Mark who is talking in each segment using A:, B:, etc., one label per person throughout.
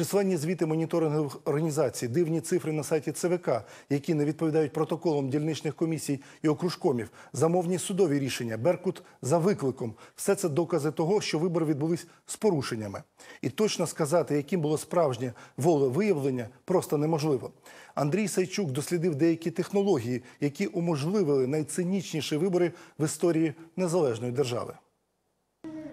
A: Численні звіти моніторингових організацій, дивні цифри на сайті ЦВК, які не відповідають протоколам дільничних комісій і окружкомів, замовні судові рішення, Беркут за викликом. Все це докази того, що вибори відбулись з порушеннями. І точно сказати, яким було справжнє волевиявлення, просто неможливо. Андрій Сайчук дослідив деякі технології, які уможливили найцинічніші вибори в історії незалежної держави.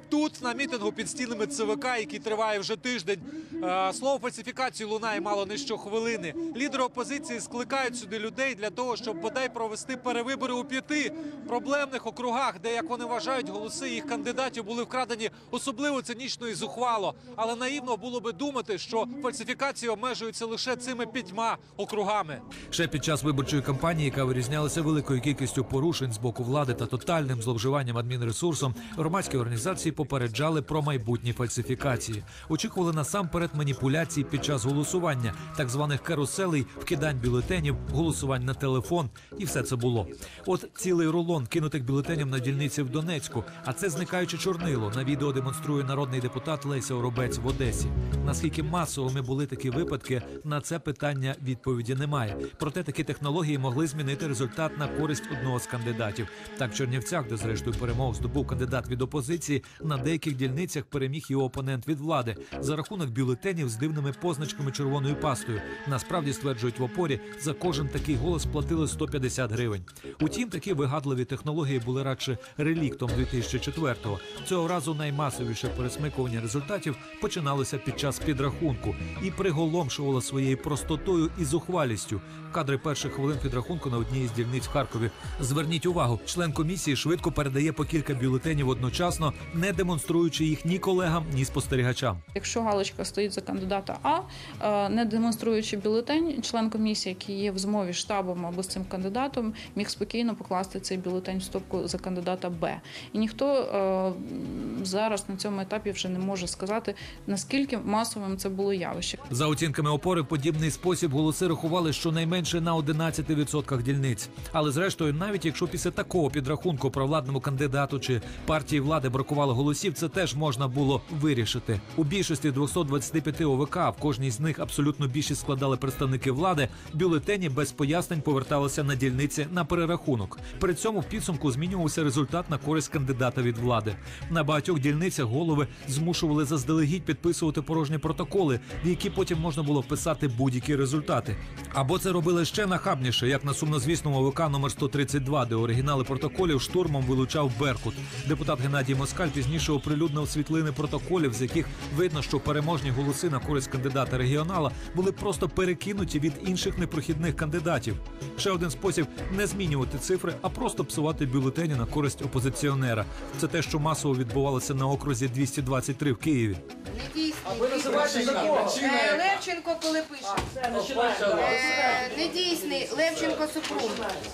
B: Тут на мітингу під стінами ЦВК, який триває вже тиждень, е, слово фальсифікацію лунає мало не щохвилини. Лідери опозиції скликають сюди людей для того, щоб бодай провести перевибори у п'яти проблемних округах, де, як вони вважають, голоси їх кандидатів були вкрадені особливо цинічно і зухвало. Але наївно було би думати, що фальсифікації обмежуються лише цими п'ятьма округами.
C: Ще під час виборчої кампанії, яка вирізнялася великою кількістю порушень з боку влади та тотальним зловживанням адмінресурсом, громадські організації попереджали про майбутні фальсифікації. Очікували насамперед маніпуляцій під час голосування, так званих каруселей, вкидань бюлетенів, голосувань на телефон, і все це було. От цілий рулон кинутих бюлетенів на дільниці в Донецьку, а це зникаюче чорнило. На відео демонструє народний депутат Леся Оробець в Одесі. Наскільки масовими були такі випадки, на це питання відповіді немає. Проте такі технології могли змінити результат на користь одного з кандидатів. Так, в Чернівцях, де зрештою перемог здобув кандидат від опозиції, на деяких дільницях переміг його опонент від влади за рахунок бюлетенів з дивними позначками червоною пастою. Насправді стверджують в опорі, за кожен такий голос платили 150 гривень. Утім, такі вигадливі технології були радше реліктом 2004-го. Цього разу наймасовіше пересмикування результатів починалося під час підрахунку і приголомшувало своєю простотою і зухвалістю. Кадри перших хвилин підрахунку на одній із дільниць в Харкові. Зверніть увагу, член комісії швидко передає по кілька бюлетенів одночасно, не демонструючи їх ні колегам, ні спостерігачам.
D: Якщо галочка стоїть за кандидата А, е, не демонструючи бюлетень, член комісії, який є в змові штабом або з цим кандидатом, міг спокійно покласти цей бюлетень в стопку за кандидата Б. І ніхто е, зараз на цьому етапі вже не може сказати, наскільки масовим це було явище.
C: За оцінками опори, подібний спосіб голоси рахували щонайменше на 11% дільниць. Але зрештою, навіть якщо після такого підрахунку провладному кандидату чи партії влади бракувало голосів, це теж можна було вирішити. У більшості 225 ОВК, в кожній з них абсолютно більшість складали представники влади. Бюлетені без пояснень поверталися на дільниці на перерахунок. При цьому в підсумку змінювався результат на користь кандидата від влади. На багатьох дільницях голови змушували заздалегідь підписувати порожні протоколи, в які потім можна було вписати будь-які результати. Або це робили ще нахабніше, як на сумнозвісному ОВК номер 132, де оригінали протоколів штурмом вилучав Беркут. Депутат Геннадій Москаль пізніше оприлюднив світлини протоколів, з яких видно, що переможні голоси на користь кандидата регіонала були просто перекинуті від інших непрохідних кандидатів. Ще один спосіб не змінювати цифри, а просто псувати бюлетені на користь опозиціонера. Це те, що масово відбувалося на окрузі 223 в Києві.
E: Недійсний. Е, Левченко, коли пише. Е, Недійсний Левченко Супрун.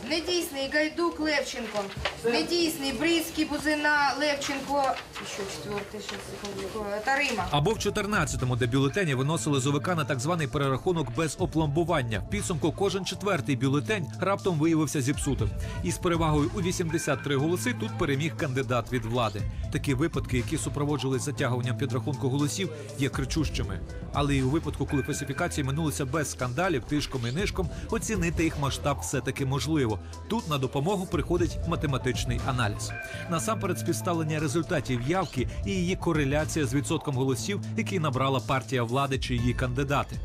E: Недійсний Гайдук Левченко. Недійсний Брицький Бузина Левченко. Ще четвертий, ще секундочку. Тарима.
C: Або в 14-му, де бюлетені виносили з ОВК на так званий перерахунок без опломбування. В підсумку кожен четвертий бюлетень раптом виявився зіпсутим. І з перевагою у 83 голоси тут переміг кандидат від влади. Такі випадки, які супроводжувались затягуванням підрахунку голосів, є кричущими. Але і у випадку, коли фальсифікації минулися без скандалів, тишком і нишком, оцінити їх масштаб все-таки можливо. Тут на допомогу приходить математичний аналіз. Насамперед, співставлення результатів явки і її кореляція з відсотком голосів, який набрала партія влади чи її кандидати.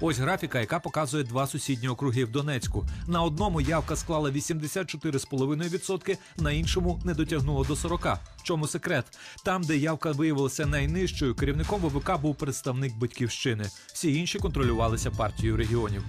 C: Ось графіка, яка показує два сусідні округи в Донецьку. На одному явка склала 84,5%, на іншому не дотягнуло до 40%. В чому секрет? Там, де явка виявилася найнижчою, керівником ВВК був представник батьківщини. Всі інші контролювалися партією регіонів.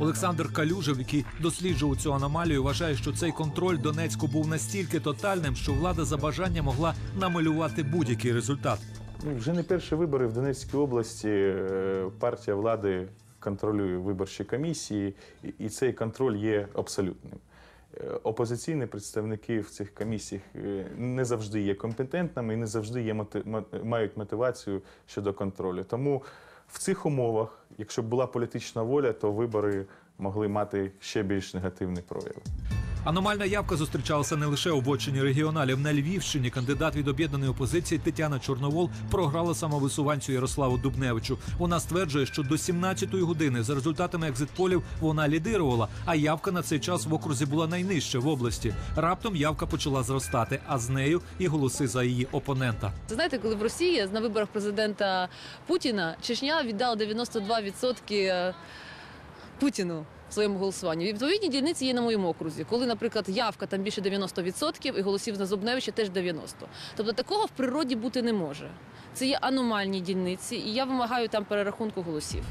C: Олександр Калюжев, який досліджував цю аномалію, вважає, що цей контроль Донецьку був настільки тотальним, що влада за бажання могла намалювати будь-який результат.
F: Ну, вже не перші вибори в Донецькій області. е, Партія влади контролює виборчі комісії, і- цей контроль є абсолютним. Е, Опозиційні представники в цих комісіях е, не завжди є компетентними і не завжди є мають мотивацію щодо контролю. Тому в цих умовах, якщо б була політична воля, то вибори могли мати ще більш негативний прояв.
C: Аномальна явка зустрічалася не лише у вотчині регіоналів. На Львівщині кандидат від об'єднаної опозиції Тетяна Чорновол програла самовисуванцю Ярославу Дубневичу. Вона стверджує, що до 17-ї години за результатами екзитполів вона лідирувала, а явка на цей час в окрузі була найнижча в області. Раптом явка почала зростати, а з нею і голоси за її опонента.
G: Знаєте, коли в Росії на виборах президента Путіна Чечня віддала 92% Путіну в своєму голосуванні. Відповідні дільниці є на моєму окрузі, коли, наприклад, явка там більше 90% і голосів на Зубневича теж 90%. Тобто такого в природі бути не може. Це є аномальні дільниці, і я вимагаю там перерахунку голосів.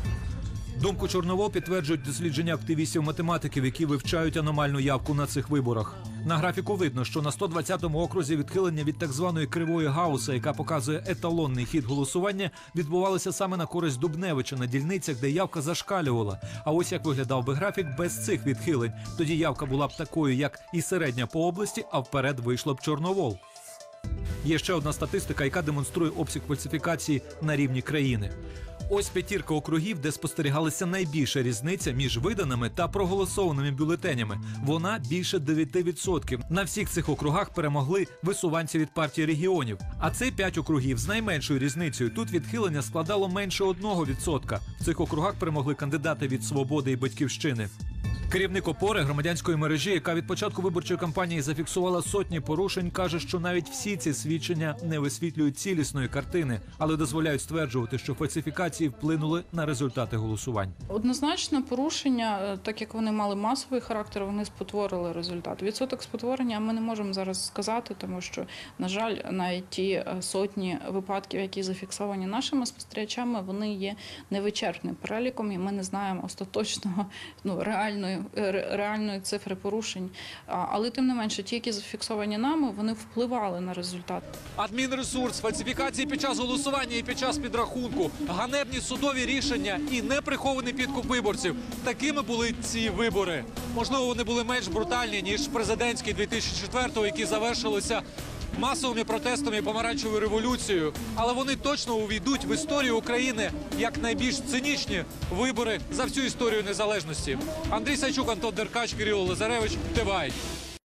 C: Думку Чорновол підтверджують дослідження активістів-математиків, які вивчають аномальну явку на цих виборах. На графіку видно, що на 120-му окрузі відхилення від так званої кривої гауса, яка показує еталонний хід голосування, відбувалося саме на користь Дубневича на дільницях, де явка зашкалювала. А ось як виглядав би графік без цих відхилень. Тоді явка була б такою, як і середня по області, а вперед вийшло б Чорновол. Є ще одна статистика, яка демонструє обсяг фальсифікації на рівні країни. Ось п'ятірка округів, де спостерігалася найбільша різниця між виданими та проголосованими бюлетенями. Вона більше 9%. На всіх цих округах перемогли висуванці від партії регіонів. А це п'ять округів з найменшою різницею. Тут відхилення складало менше 1%. В цих округах перемогли кандидати від свободи і батьківщини. Керівник опори громадянської мережі, яка від початку виборчої кампанії зафіксувала сотні порушень, каже, що навіть всі ці свідчення не висвітлюють цілісної картини, але дозволяють стверджувати, що фальсифікації вплинули на результати голосувань.
D: Однозначно, порушення, е, так як вони мали масовий характер, вони спотворили результат. Відсоток спотворення ми не можемо зараз сказати, тому що, на жаль, навіть ті е, сотні випадків, які зафіксовані нашими спостерігачами, вони є невичерпним переліком, і ми не знаємо остаточного ну реальної ре- реальної цифри порушень. Але тим не менше, ті, які зафіксовані нами, вони впливали на результат.
B: Адмінресурс, фальсифікації під час голосування і під час підрахунку, ганебні судові рішення і неприхований підкуп виборців. Такими були ці вибори. Можливо, вони були менш брутальні ніж президентський 2004-го, які завершилися масовими протестами і помаранчевою революцією. Але вони точно увійдуть в історію України як найбільш цинічні вибори за всю історію незалежності. Андрій Сайчук, Антон Деркач, Кирило Лазаревич, Тивай.